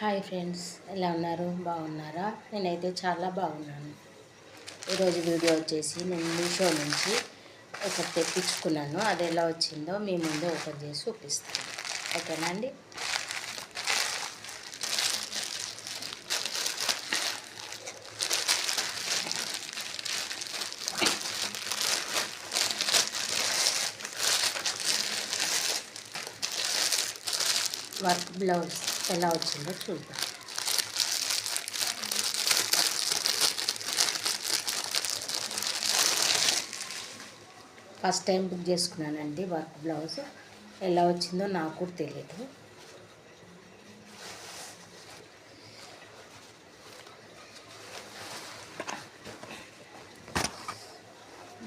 Hi friends ఎలా ఉన్నారు? బాగున్నారా? నేనైతే చాలా బాగున్నాను. ఈరోజు వీడియో వచ్చేసి నేను మీషో నుంచి ఒకటి తెప్పించుకున్నాను. అది ఎలా వచ్చిందో మీ ముందు ఓపెన్ చేసి చూపిస్తాను. ఓకేనా అండి? Work blouse. ఎలా వచ్చిందో చూద్దాం. ఫస్ట్ టైం బుక్ చేసుకున్నానండి వర్క్ బ్లౌజ్. ఎలా వచ్చిందో నాకు కూడా తెలియదు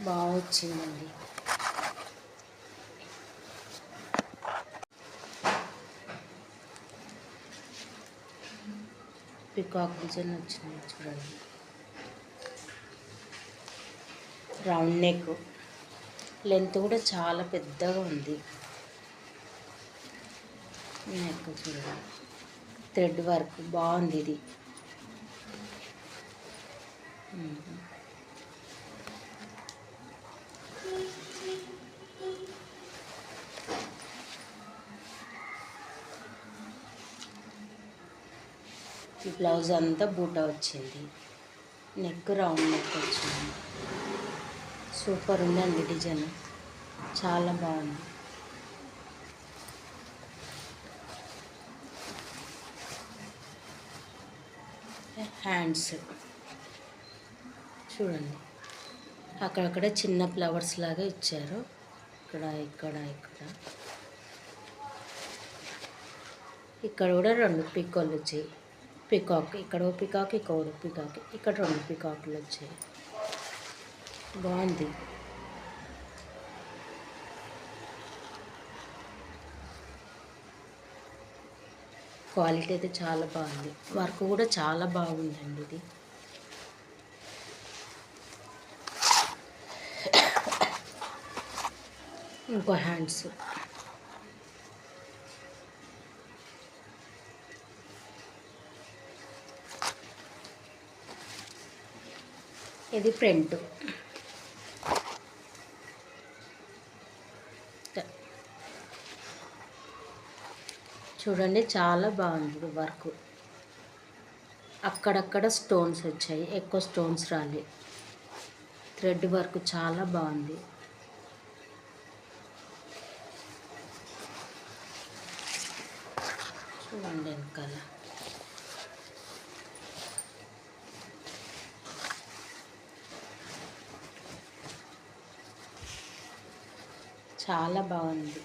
బాగా వచ్చిందండి. పికాక్ డిజైన్ వచ్చింది చూడండి. Round neck. లెంత్ కూడా చాలా పెద్దగా ఉంది. నెక్ చూడండి. థ్రెడ్ వర్క్ బాగుంది ఇది. బ్లౌజ్ అంతా బూటా వచ్చింది. నెక్ రౌండ్ నెక్ వచ్చింది. సూపర్ ఉందండి డిజైన్. చాలా బాగుంది. హ్యాండ్స్. చూడండి. అక్కడక్కడ చిన్న ఫ్లవర్స్ లాగా ఇచ్చారు. ఇక్కడ ఇక్కడ ఇక్కడ. ఇక్కడ కూడా రెండు పికోలు వచ్చాయి పికాక్. ఇక్కడ ఓ పికాక్ ఇక్కడ ఓ పికాక్. ఇక్కడ రెండు పికాకులు వచ్చాయి. బాగుంది. క్వాలిటీ అయితే చాలా బాగుంది. వర్క్ కూడా చాలా బాగుందండి ఇది. ఇంకో హ్యాండ్స్. ఇది ఫ్రంట్ చూడండి చాలా బాగుంది వర్క్. అక్కడక్కడ స్టోన్స్ వచ్చాయి ఎక్కువ స్టోన్స్ రాలి. థ్రెడ్ వర్క్ చాలా బాగుంది. చూడండి వెనకాల చాలా బాగుంది.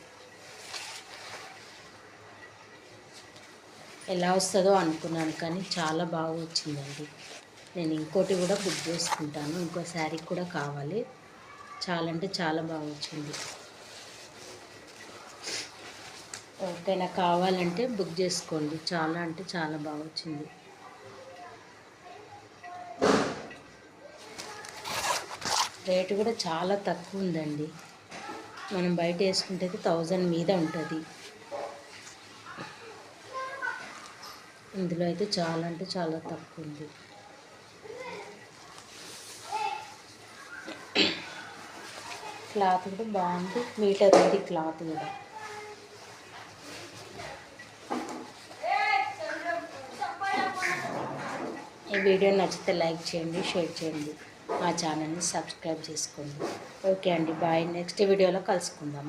ఎలా వస్తుందో అనుకున్నాను కానీ చాలా బాగా వచ్చిందండి. నేను ఇంకోటి కూడా బుక్ చేసుకుంటాను. ఇంకో శారీ కూడా కావాలి. చాలా అంటే చాలా బాగా వచ్చింది. ఓకేనా కావాలంటే బుక్ చేసుకోండి. చాలా అంటే చాలా బాగా వచ్చింది. రేటు కూడా చాలా తక్కువ ఉందండి. మనం బయట వేసుకుంటే థౌజండ్ మీద ఉంటుంది. ఇందులో అయితే చాలా అంటే చాలా తక్కువ ఉంది. క్లాత్ కూడా బాగుంది. మీటర్ ఉంది క్లాత్ కూడా. ఈ వీడియో నచ్చితే లైక్ చేయండి షేర్ చేయండి. మా ఛానల్ని సబ్స్క్రైబ్ చేసుకోండి. ఓకే అండి బాయ్. నెక్స్ట్ వీడియోలో కలుసుకుందాం.